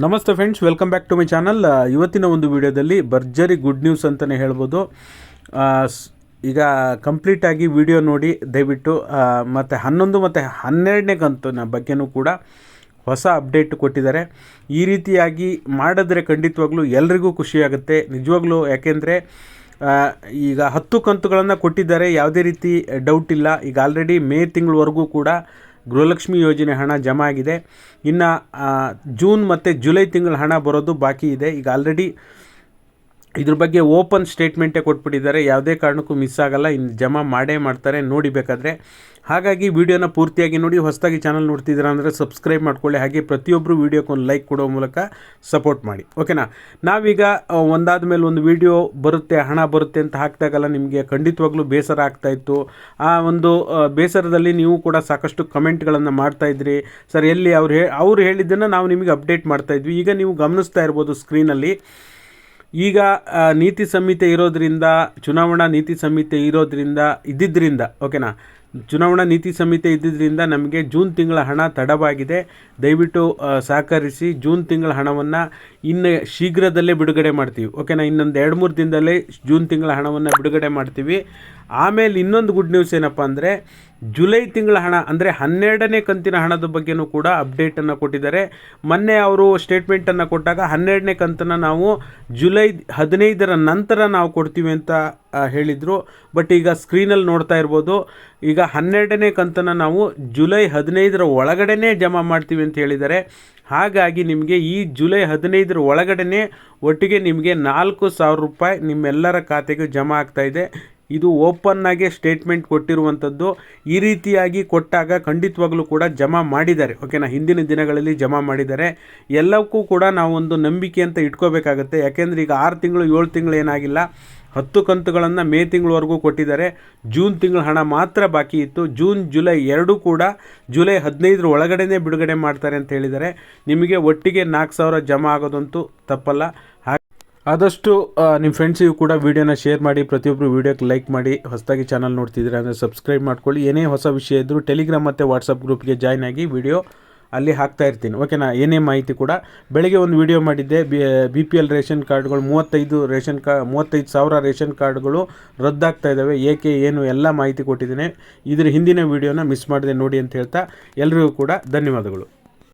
ನಮಸ್ತೆ friends welcome back to my channel ಇವತ್ತಿನ ಒಂದು ವಿಡಿಯೋದಲ್ಲಿ ಭರ್ಜರಿ ಗುಡ್ ನ್ಯೂಸ್ ಅಂತಲೇ ಹೇಳ್ಬೋದು. ಈಗ ಕಂಪ್ಲೀಟಾಗಿ ವಿಡಿಯೋ ನೋಡಿ, ದಯವಿಟ್ಟು ಮತ್ತು ಹನ್ನೊಂದು ಮತ್ತು ಹನ್ನೆರಡನೇ ಕಂತಿನ ಬಗ್ಗೆನೂ ಕೂಡ ಹೊಸ ಅಪ್ಡೇಟ್ ಕೊಟ್ಟಿದ್ದಾರೆ. ಈ ರೀತಿಯಾಗಿ ಮಾಡಿದ್ರೆ ಖಂಡಿತವಾಗ್ಲೂ ಎಲ್ರಿಗೂ ಖುಷಿಯಾಗುತ್ತೆ. ನಿಜವಾಗ್ಲೂ ಯಾಕೆಂದರೆ ಈಗ ಹತ್ತು ಕಂತುಗಳನ್ನು ಕೊಟ್ಟಿದ್ದಾರೆ. ಯಾವುದೇ ರೀತಿ ಡೌಟ್ ಇಲ್ಲ. ಈಗ ಆಲ್ರೆಡಿ ಮೇ ತಿಂಗಳವರೆಗೂ ಕೂಡ ಗೃಹಲಕ್ಷ್ಮಿ ಯೋಜನೆ ಹಣ ಜಮಾ ಆಗಿದೆ. ಇನ್ನು ಜೂನ್ ಮತ್ತು ಜುಲೈ ತಿಂಗಳ ಹಣ ಬರೋದು ಬಾಕಿ ಇದೆ. ಈಗ ಆಲ್ರೆಡಿ ಇದ್ರ ಬಗ್ಗೆ ಓಪನ್ ಸ್ಟೇಟ್ಮೆಂಟೇ ಕೊಟ್ಬಿಟ್ಟಿದ್ದಾರೆ. ಯಾವುದೇ ಕಾರಣಕ್ಕೂ ಮಿಸ್ ಆಗಲ್ಲ. ಇನ್ನು ಜಮಾ ಮಾಡೇ ಮಾಡ್ತಾರೆ. ನೋಡಿ ಬೇಕಾದರೆ. ಹಾಗಾಗಿ ವಿಡಿಯೋನ ಪೂರ್ತಿಯಾಗಿ ನೋಡಿ. ಹೊಸದಾಗಿ ಚಾನಲ್ ನೋಡ್ತಿದ್ದೀರಾ ಅಂದರೆ ಸಬ್ಸ್ಕ್ರೈಬ್ ಮಾಡ್ಕೊಳ್ಳಿ. ಹಾಗೆ ಪ್ರತಿಯೊಬ್ಬರು ವೀಡಿಯೋಕ್ಕೊಂದು ಲೈಕ್ ಕೊಡೋ ಮೂಲಕ ಸಪೋರ್ಟ್ ಮಾಡಿ. ಓಕೆನಾ ನಾವೀಗ ಒಂದಾದ ಮೇಲೆ ಒಂದು ವಿಡಿಯೋ ಬರುತ್ತೆ, ಹಣ ಬರುತ್ತೆ ಅಂತ ಹಾಕಿದಾಗಲ್ಲ ನಿಮಗೆ ಖಂಡಿತವಾಗ್ಲೂ ಬೇಸರ ಆಗ್ತಾ ಇತ್ತು. ಆ ಒಂದು ಬೇಸರದಲ್ಲಿ ನೀವು ಕೂಡ ಸಾಕಷ್ಟು ಕಮೆಂಟ್ಗಳನ್ನು ಮಾಡ್ತಾಯಿದ್ರಿ ಸರ್, ಎಲ್ಲಿ ಅವ್ರು ಹೇ, ಅವ್ರು ಹೇಳಿದ್ದನ್ನು ನಾವು ನಿಮಗೆ ಅಪ್ಡೇಟ್ ಮಾಡ್ತಾ ಇದ್ವಿ. ಈಗ ನೀವು ಗಮನಿಸ್ತಾ ಇರ್ಬೋದು ಸ್ಕ್ರೀನಲ್ಲಿ ಈಗ ನೀತಿ ಸಂಹಿತೆ ಇರೋದ್ರಿಂದ ಚುನಾವಣಾ ನೀತಿ ಸಂಹಿತೆ ಇರೋದ್ರಿಂದ ಇದ್ದಿದ್ದರಿಂದ ಓಕೆನಾ ಚುನಾವಣಾ ನೀತಿ ಸಂಹಿತೆ ಇದ್ದಿದ್ದರಿಂದ ನಮಗೆ ಜೂನ್ ತಿಂಗಳ ಹಣ ತಡವಾಗಿದೆ. ದಯವಿಟ್ಟು ಸಹಕರಿಸಿ ಜೂನ್ ತಿಂಗಳ ಹಣವನ್ನು ಇನ್ನು ಶೀಘ್ರದಲ್ಲೇ ಬಿಡುಗಡೆ ಮಾಡ್ತೀವಿ. ಓಕೆನಾ ಇನ್ನೊಂದು ಎರಡು ಮೂರು ದಿನದಲ್ಲೇ ಜೂನ್ ತಿಂಗಳ ಹಣವನ್ನು ಬಿಡುಗಡೆ ಮಾಡ್ತೀವಿ. ಆಮೇಲೆ ಇನ್ನೊಂದು ಗುಡ್ ನ್ಯೂಸ್ ಏನಪ್ಪ ಅಂದರೆ, ಜುಲೈ ತಿಂಗಳ ಹಣ ಅಂದರೆ ಹನ್ನೆರಡನೇ ಕಂತಿನ ಹಣದ ಬಗ್ಗೆನೂ ಕೂಡ ಅಪ್ಡೇಟನ್ನು ಕೊಟ್ಟಿದ್ದಾರೆ. ಮೊನ್ನೆ ಅವರು ಸ್ಟೇಟ್ಮೆಂಟನ್ನು ಕೊಟ್ಟಾಗ ಹನ್ನೆರಡನೇ ಕಂತನ್ನು ನಾವು ಜುಲೈ ಹದಿನೈದರ ನಂತರ ನಾವು ಕೊಡ್ತೀವಿ ಅಂತ ಹೇಳಿದರು. ಬಟ್ ಈಗ ಸ್ಕ್ರೀನಲ್ಲಿ ನೋಡ್ತಾ ಇರ್ಬೋದು. ಈಗ ಹನ್ನೆರಡನೇ ಕಂತನ್ನು ನಾವು ಜುಲೈ ಹದಿನೈದರ ಒಳಗಡೆನೇ ಜಮಾ ಮಾಡ್ತೀವಿ ಅಂತ ಹೇಳಿದ್ದಾರೆ. ಹಾಗಾಗಿ ನಿಮಗೆ ಈ ಜುಲೈ ಹದಿನೈದರ ಒಳಗಡೆನೇ ಒಟ್ಟಿಗೆ ನಿಮಗೆ ನಾಲ್ಕು ಸಾವಿರ ರೂಪಾಯಿ ನಿಮ್ಮೆಲ್ಲರ ಖಾತೆಗೆ ಜಮಾ ಆಗ್ತಾ ಇದೆ ಓಪನ್ ಆಗಿ ಸ್ಟೇಟ್ಮೆಂಟ್ ಕೊಟ್ಟಿರುವಂಥದ್ದು. ಈ ರೀತಿಯಾಗಿ ಕೊಟ್ಟಾಗ ಖಂಡಿತವಾಗ್ಲೂ ಕೂಡ ಜಮಾ ಮಾಡಿದ್ದಾರೆ. ಓಕೆನಾ ಹಿಂದಿನ ದಿನಗಳಲ್ಲಿ ಜಮಾ ಮಾಡಿದ್ದಾರೆ. ಎಲ್ಲಕ್ಕೂ ಕೂಡ ನಾವು ಒಂದು ನಂಬಿಕೆ ಅಂತ ಇಟ್ಕೋಬೇಕಾಗುತ್ತೆ. ಯಾಕೆಂದರೆ ಈಗ ಆರು ತಿಂಗಳು, ಏಳು ತಿಂಗಳು ಏನಾಗಿಲ್ಲ. ಹತ್ತು ಕಂತುಗಳನ್ನು ಮೇ ತಿಂಗಳವರೆಗೂ ಕೊಟ್ಟಿದ್ದಾರೆ. ಜೂನ್ ತಿಂಗಳ ಹಣ ಮಾತ್ರ ಬಾಕಿ ಇತ್ತು. ಜೂನ್, ಜುಲೈ ಎರಡೂ ಕೂಡ ಜುಲೈ ಹದಿನೈದರ ಒಳಗಡೆನೇ ಬಿಡುಗಡೆ ಮಾಡ್ತಾರೆ ಅಂತ ಹೇಳಿದ್ದಾರೆ. ನಿಮಗೆ ಒಟ್ಟಿಗೆ ನಾಲ್ಕು ಸಾವಿರ ಜಮಾ ಆಗೋದಂತೂ ತಪ್ಪಲ್ಲ. ಆದಷ್ಟು ನಿಮ್ಮ ಫ್ರೆಂಡ್ಸಿಗೂ ಕೂಡ ವೀಡಿಯೋನ ಶೇರ್ ಮಾಡಿ ಪ್ರತಿಯೊಬ್ಬರು ವೀಡಿಯೋಕ್ಕೆ ಲೈಕ್ ಮಾಡಿ, ಹೊಸದಾಗಿ ಚಾನಲ್ ನೋಡ್ತಿದ್ದೀರಾ ಅಂದರೆ ಸಬ್ಸ್ಕ್ರೈಬ್ ಮಾಡ್ಕೊಳ್ಳಿ. ಏನೇ ಹೊಸ ವಿಷಯ ಇದ್ದರೂ ಟೆಲಿಗ್ರಾಮ್ ಮತ್ತು ವಾಟ್ಸಪ್ ಗ್ರೂಪ್ಗೆ ಜಾಯ್ನ್ ಆಗಿ ವಿಡಿಯೋ ಅಲ್ಲಿ ಹಾಕ್ತಾ ಇರ್ತೀನಿ. ಓಕೆನಾ ಏನೇ ಮಾಹಿತಿ ಕೂಡ ಬೆಳಗ್ಗೆ ಒಂದು ವಿಡಿಯೋ ಮಾಡಿದ್ದೆ. B B P L ration ಕಾರ್ಡ್ಗಳು, ಮೂವತ್ತೈದು ರೇಷನ್ ಕಾ, ಮೂವತ್ತೈದು ಸಾವಿರ ರೇಷನ್ ಕಾರ್ಡ್ಗಳು ರದ್ದಾಗ್ತಾ ಇದ್ದಾವೆ. ಏಕೆ, ಏನು, ಎಲ್ಲ ಮಾಹಿತಿ ಕೊಟ್ಟಿದ್ದೀನಿ. ಇದರ ಹಿಂದಿನ ವೀಡಿಯೋನ ಮಿಸ್ ಮಾಡದೆ ನೋಡಿ ಅಂತ ಹೇಳ್ತಾ ಎಲ್ರಿಗೂ ಕೂಡ ಧನ್ಯವಾದಗಳು.